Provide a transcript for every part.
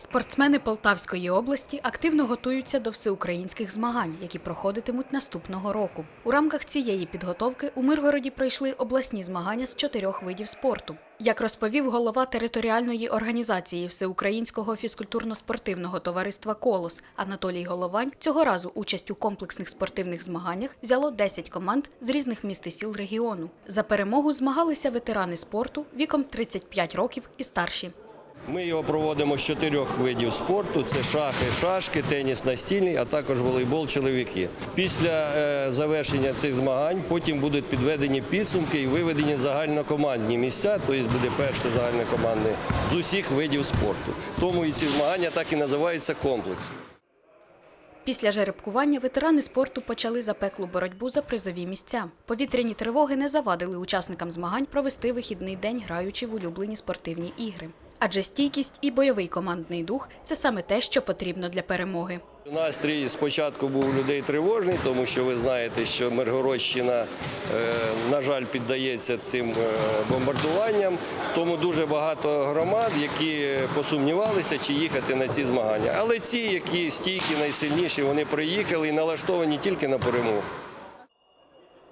Спортсмени Полтавської області активно готуються до всеукраїнських змагань, які проходитимуть наступного року. У рамках цієї підготовки у Миргороді пройшли обласні змагання з чотирьох видів спорту. Як розповів голова територіальної організації Всеукраїнського фізкультурно-спортивного товариства Колос Анатолій Головань, цього разу участь у комплексних спортивних змаганнях взяло 10 команд з різних міст і сіл регіону. За перемогу змагалися ветерани спорту віком 35 років і старші. Ми його проводимо з чотирьох видів спорту: це шахи, шашки, теніс настільний, а також волейбол чоловіки. Після е, завершення цих змагань потім будуть підведені підсумки і виведені загальнокомандні місця, тобто буде перше загальнокомандне з усіх видів спорту. Тому і ці змагання так і називаються комплекс. Після жеребкування ветерани спорту почали запеклу боротьбу за призові місця. Повітряні тривоги не завадили учасникам змагань провести вихідний день, граючи в улюблені спортивні ігри. Адже стійкість і бойовий командний дух це саме те, що потрібно для перемоги. Настрій спочатку був у людей тривожний, тому що ви знаєте, що Миргородщина, е, на жаль, піддається цим е, бомбардуванням. Тому дуже багато громад, які посумнівалися, чи їхати на ці змагання. Але ці, які стійкі, найсильніші, вони приїхали і налаштовані тільки на перемогу.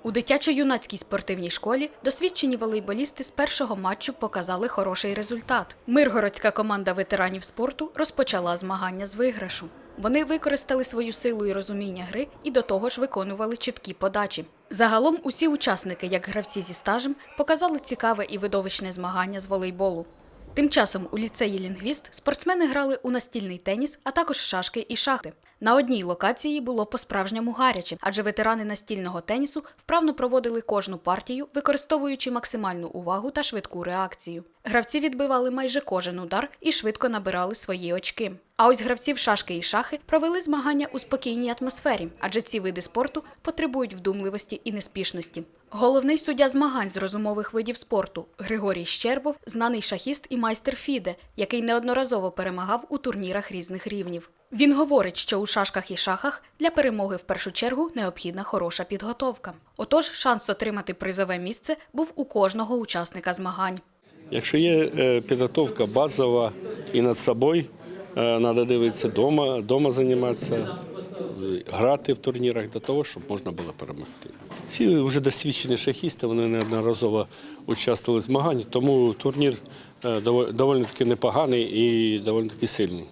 У дитячо-юнацькій спортивній школі досвідчені волейболісти з першого матчу показали хороший результат. Миргородська команда ветеранів спорту розпочала змагання з виграшу. Вони використали свою силу і розуміння гри і до того ж виконували чіткі подачі. Загалом усі учасники, як гравці зі стажем, показали цікаве і видовищне змагання з волейболу. Тим часом у ліцеї Лінгвіст спортсмени грали у настільний теніс, а також шашки і шахи. На одній локації було по-справжньому гаряче, адже ветерани настільного тенісу вправно проводили кожну партію, використовуючи максимальну увагу та швидку реакцію. Гравці відбивали майже кожен удар і швидко набирали свої очки. А ось гравців шашки і шахи провели змагання у спокійній атмосфері, адже ці види спорту потребують вдумливості і неспішності. Головний суддя змагань з розумових видів спорту Григорій Щербов, знаний шахіст і майстер Фіде, який неодноразово перемагав у турнірах різних рівнів. Він говорить, що у шашках і шахах для перемоги в першу чергу необхідна хороша підготовка. Отож, шанс отримати призове місце був у кожного учасника змагань. Якщо є е, підготовка базова і над собою, треба дивитися вдома, вдома займатися, грати в турнірах для того, щоб можна було перемогти. Ці вже досвідчені шахісти, вони неодноразово участвували в змаганнях, тому турнір е, доволі таки непоганий і доволі таки сильний.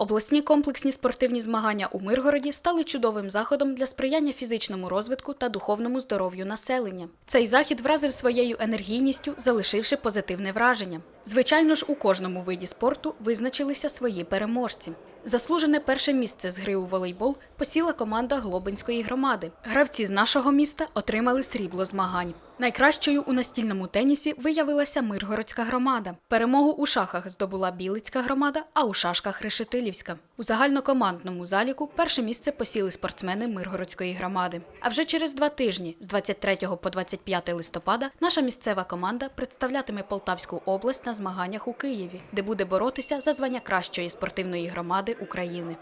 Обласні комплексні спортивні змагання у Миргороді стали чудовим заходом для сприяння фізичному розвитку та духовному здоров'ю населення. Цей захід вразив своєю енергійністю, залишивши позитивне враження. Звичайно ж, у кожному виді спорту визначилися свої переможці. Заслужене перше місце з гри у волейбол посіла команда Глобинської громади. Гравці з нашого міста отримали срібло змагань. Найкращою у настільному тенісі виявилася Миргородська громада. Перемогу у шахах здобула Білицька громада, а у шашках Решетилівська. У загальнокомандному заліку перше місце посіли спортсмени Миргородської громади. А вже через два тижні, з 23 по 25 листопада, наша місцева команда представлятиме Полтавську область на змаганнях у Києві, де буде боротися за звання кращої спортивної громади України.